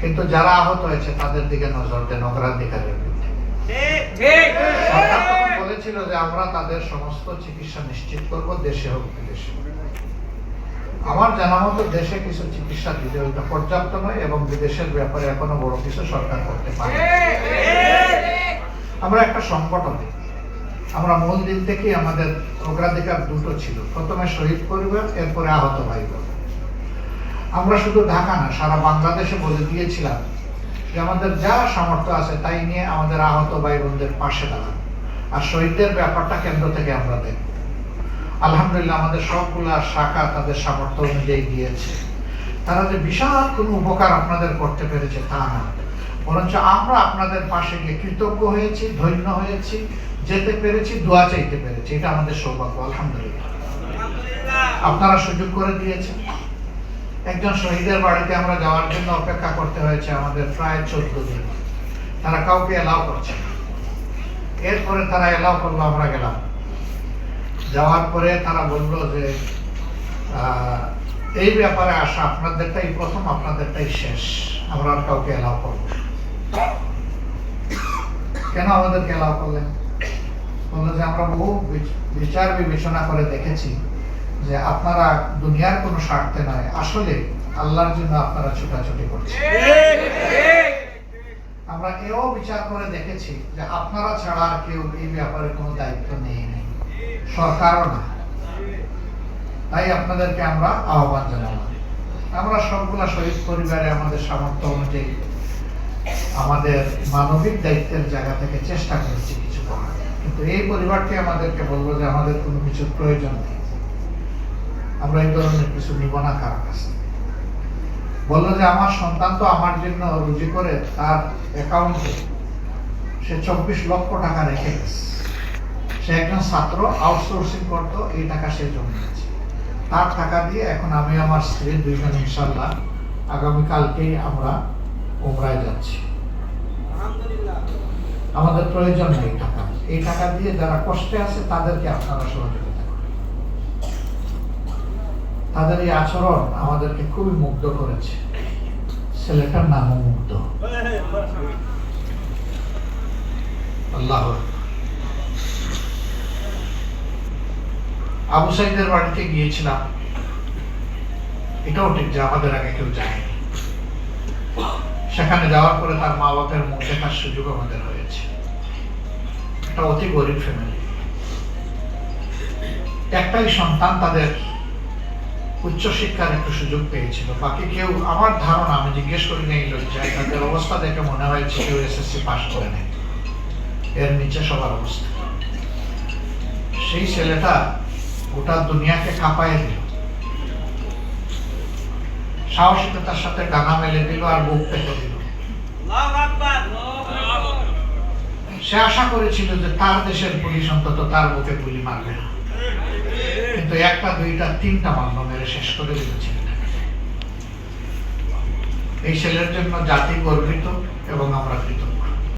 কিন্তু যারা আহত হয়েছে, তাদের দিকে নজর দেন অগ্রাধিকারের বলেছিল যে আমরা তাদের সমস্ত চিকিৎসা নিশ্চিত করব, দেশে হোক বিদেশে আমার জানা মতো দেশে কিছু চিকিৎসা দিতে ওইটা পর্যাপ্ত নয় এবং বিদেশের ব্যাপারে এখনও বড় কিছু সরকার করতে পারে আমরা একটা সংগঠন আমরা মূল দিন থেকেই আমাদের অগ্রাধিকার দুটো ছিল। প্রথমে শহীদ পরিবার, এরপরে আহত ভাই বোন। আমরা শুধু ঢাকা না, সারা বাংলাদেশে বলে দিয়েছিলাম যে আমাদের যা সামর্থ্য আছে তাই নিয়ে আমাদের আহত ভাই বোনদের পাশে দাঁড়ান। আর শহীদদের ব্যাপারটা কেন্দ্র থেকে আমরা দেখব। আলহামদুলিল্লাহ আমাদের সবগুলা শাখা তাদের সামর্থ্য অনুযায়ী দিয়েছে। তারা যে বিশাল কোনো উপকার আপনাদের করতে পেরেছে তা না। বরঞ্চ আমরা আপনাদের পাশে গিয়ে কৃতজ্ঞ হয়েছি, ধন্য হয়েছি, যেতে পেরেছি, দোয়া চাইতে পেরেছি। এটা আমাদের সৌভাগ্য, আলহামদুলিল্লাহ। আপনারা সুযোগ করে দিয়েছেন। একজন শহীদের বাড়িতে আমরা যাওয়ার জন্য অপেক্ষা করতে হয়েছে আমাদের প্রায় চোদ্দ দিন। তারা কাউকে এলাও করছে এরপরে তারা এলাও করল, আমরা গেলাম। যাওয়ার পরে তারা বলল যে এই ব্যাপারে আসা আপনাদেরটাই প্রথম, আপনাদেরটাই শেষ। আমরা আর কাউকে এলাও করব কেন আমাদেরকে এলাও করলেন? বলল যে আমরা বহু বিচার বিবেচনা করে দেখেছি। যে আপনারা দুনিয়ার কোনো স্বার্থে নয়, আসলে আল্লাহর জন্য আপনারা ছোটাছুটি করছেন। আমরা এও বিচার করে দেখেছি যে আপনারা ছাড়া আর কেউ এই ব্যাপারে কোনো দায়িত্ব নেই। সরকারও না। তাই আপনাদেরকে আমরা আহ্বান জানালাম। আমরা সবগুলা শহীদ পরিবারে আমাদের সামর্থ্য অনুযায়ী আমাদের মানবিক দায়িত্বের জায়গা থেকে চেষ্টা করেছি কিছু করার। কিন্তু এই পরিবারটি আমাদেরকে বলব যে আমাদের কোনো কিছুর প্রয়োজন নেই। আমরা এই ধরনের কিছু নিব না কারও কাছে বলল যে, আমার সন্তান তো আমার জন্য রুজি করে তার অ্যাকাউন্টে সে চব্বিশ লক্ষ টাকা রেখে গেছে। সে একজন ছাত্র আউটসোর্সিং করতো, এই টাকা সে জমিয়েছে। তার টাকা দিয়ে এখন আমি আমার স্ত্রী দুইজন ইনশাল্লাহ আগামীকালকেই আমরা উমরায় যাচ্ছি। আমাদের প্রয়োজন নেই টাকা। এই টাকা দিয়ে যারা কষ্টে আছে তাদেরকে আপনারা সহযোগিতা তাদের এই আচরণ আমাদেরকে খুবই মুগ্ধ করেছে। ছেলেটার নামও মুগ্ধ। আল্লাহ। আবু সাইদের বাড়িতে গিয়েছিলাম। এটাও ঠিক যে আমাদের আগে কেউ যায়নি। সেখানে যাওয়ার পরে তার মা বাপের মুখ দেখার সুযোগ আমাদের হয়েছে। একটা অতি গরিব ফ্যামিলি একটাই সন্তান তাদের উচ্চশিক্ষার একটু সুযোগ পেয়েছিল। বাকি কেউ, আমার ধারণা, আমি জিজ্ঞেস করি নেই লজ্জায়। তাদের অবস্থা দেখে মনে হয়েছে কেউ এসএসসি পাস করে নেই। এর নিচে সবার অবস্থা। সেই ছেলেটা গোটা দুনিয়াকে কাঁপায় দিল। সাহসিকতার সাথে ডানা মেলে দিল আর বুক পেতে দিল। সে আশা করেছিল যে তার দেশের পুলিশ অন্তত তার বুকে গুলি মারবে না। কিন্তু একটা দুইটা তিনটা মান্য মেরে শেষ করে দিল ছেলেটাকে। এই ছেলের জন্য জাতি গর্বিত এবং আমরা কৃতজ্ঞ।